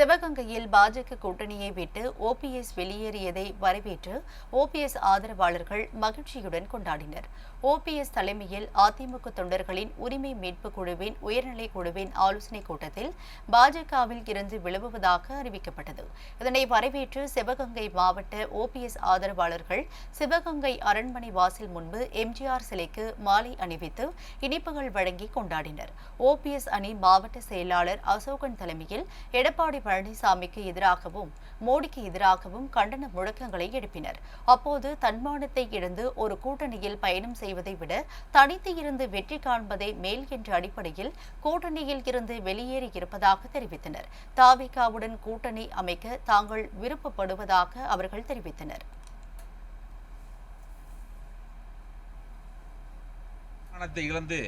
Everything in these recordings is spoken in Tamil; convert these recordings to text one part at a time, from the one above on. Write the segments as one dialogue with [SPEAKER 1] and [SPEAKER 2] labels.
[SPEAKER 1] சிவகங்கையில் பாஜக கூட்டணியை விட்டு ஓபிஎஸ் வெளியேறியதை வரவேற்று ஓபிஎஸ் ஆதரவாளர்கள் மகிழ்ச்சியுடன் கொண்டாடினர். ஓபிஎஸ் தலைமையில் அதிமுக தொண்டர்களின் உரிமை மீட்பு குழுவின் உயர்நிலை குழுவின் ஆலோசனைக் கூட்டத்தில் பாஜகவில் இருந்து விலகுவதாக அறிவிக்கப்பட்டது. இதனை வரவேற்று சிவகங்கை மாவட்ட ஓபிஎஸ் ஆதரவாளர்கள் சிவகங்கை அரண்மனை வாசல் முன்பு எம்ஜிஆர் சிலைக்கு மாலை அணிவித்து இனிப்புகள் வழங்கி கொண்டாடினர். ஓபிஎஸ் அணி மாவட்ட செயலாளர் அசோகன் தலைமையில் எடப்பாடி பழனிசாமிக்கு எதிராகவும் மோடிக்கு எதிராகவும் கண்டன முழக்கங்களை எழுப்பினர். அப்போது தன்மானத்தை இழந்து ஒரு கூட்டணியில் பயணம் செய்வதை விட தனித்து இருந்து வெற்றி காண்பதே மேல் என்ற அடிப்படையில் கூட்டணியில் இருந்து வெளியேறி இருப்பதாக தெரிவித்தனர். தாவிகாவுடன் கூட்டணி அமைக்க தாங்கள் விருப்பப்படுவதாக அவர்கள் தெரிவித்தனர்.
[SPEAKER 2] இழந்து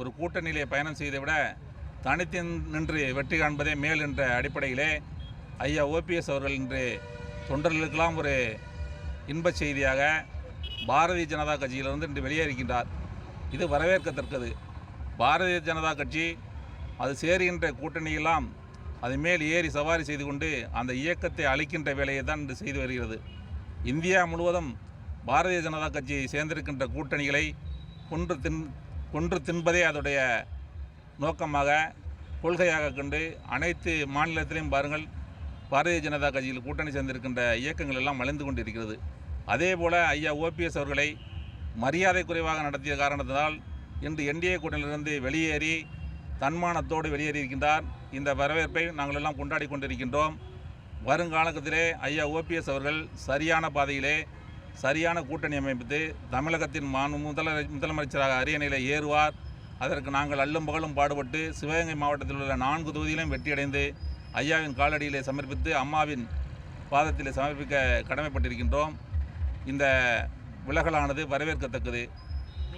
[SPEAKER 2] ஒரு கூட்டணியிலே பயணம் செய்தை விட தனித்து நின்று வெற்றி காண்பதே மேல் என்ற அடிப்படையிலே ஐயா ஓபிஎஸ் அவர்கள் இன்று தொண்டர்களுக்கெல்லாம் ஒரு இன்பச் செய்தியாக பாரதிய ஜனதா கட்சியிலிருந்து இன்று வெளியேறுகின்றார். இது வரவேற்கத்தக்கது. பாரதிய ஜனதா கட்சி அது சேருகின்ற கூட்டணியெல்லாம் அது மேல் ஏறி சவாரி செய்து கொண்டு அந்த இயக்கத்தை அழிக்கின்ற வேலையை தான் இன்று செய்து வருகிறது. இந்தியா முழுவதும் பாரதிய ஜனதா கட்சி சேர்ந்திருக்கின்ற கூட்டணிகளை கொன்று தின் கொன்று தின்பதே அதோடைய நோக்கமாக கொள்கையாக கொண்டு அனைத்து மாநிலத்திலையும் பாருங்கள் பாரதிய ஜனதா கட்சியில் கூட்டணி சேர்ந்திருக்கின்ற இயக்கங்கள் எல்லாம் மலிந்து கொண்டிருக்கிறது. அதே போல் ஐயா ஓபிஎஸ் அவர்களை மரியாதை குறைவாக நடத்திய காரணத்தினால் இன்று என்டிஏ கூட்டணியிலிருந்து வெளியேறி தன்மானத்தோடு வெளியேறியிருக்கின்றார் இந்த வரவேற்பை நாங்கள் எல்லாம் கொண்டாடி கொண்டிருக்கின்றோம். வருங்காலத்திலே ஐயா ஓபிஎஸ் அவர்கள் சரியான பாதையிலே சரியான கூட்டணி அமைத்து தமிழகத்தின் மான் முதல முதலமைச்சராக அரியணையில் ஏறுவார். அதற்கு நாங்கள் அல்லும் பகலும் பாடுபட்டு சிவகங்கை மாவட்டத்தில் உள்ள நான்கு தொகுதியிலும் வெற்றியடைந்து ஐயாவின் காலடியிலே சமர்ப்பித்து அம்மாவின் பாதத்திலே சமர்ப்பிக்க கடமைப்பட்டிருக்கின்றோம். இந்த விலகலானது வரவேற்கத்தக்கது.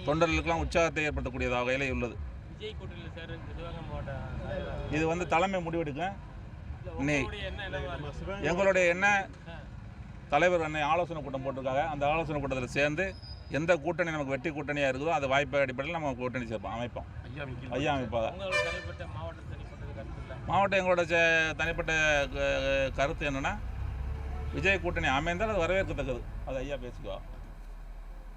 [SPEAKER 2] தொண்டர்களுக்கெல்லாம் உற்சாகத்தை ஏற்படுத்தக்கூடியதாக வகையிலே உள்ளது. இது வந்து தலைமை முடிவெடுக்கும்? எங்களுடைய என்ன தலைவர் அன்னை ஆலோசனை கூட்டம் போட்டிருக்காங்க. அந்த ஆலோசனை கூட்டத்தில் சேர்ந்து எந்த கூட்டணி நமக்கு வெற்றி கூட்டணியாக இருக்குதோ அது வாய்ப்பு அடிப்படையில் நம்ம கூட்டணி சேர்ப்போம் அமைப்போம். ஐயா
[SPEAKER 3] இல்லை?
[SPEAKER 2] மாவட்டம் எங்களோட தனிப்பட்ட கருத்து என்னென்னா விஜய் கூட்டணி அமைந்தால் அது வரவேற்கத்தக்கது. அது ஐயா பேசிக்குவா?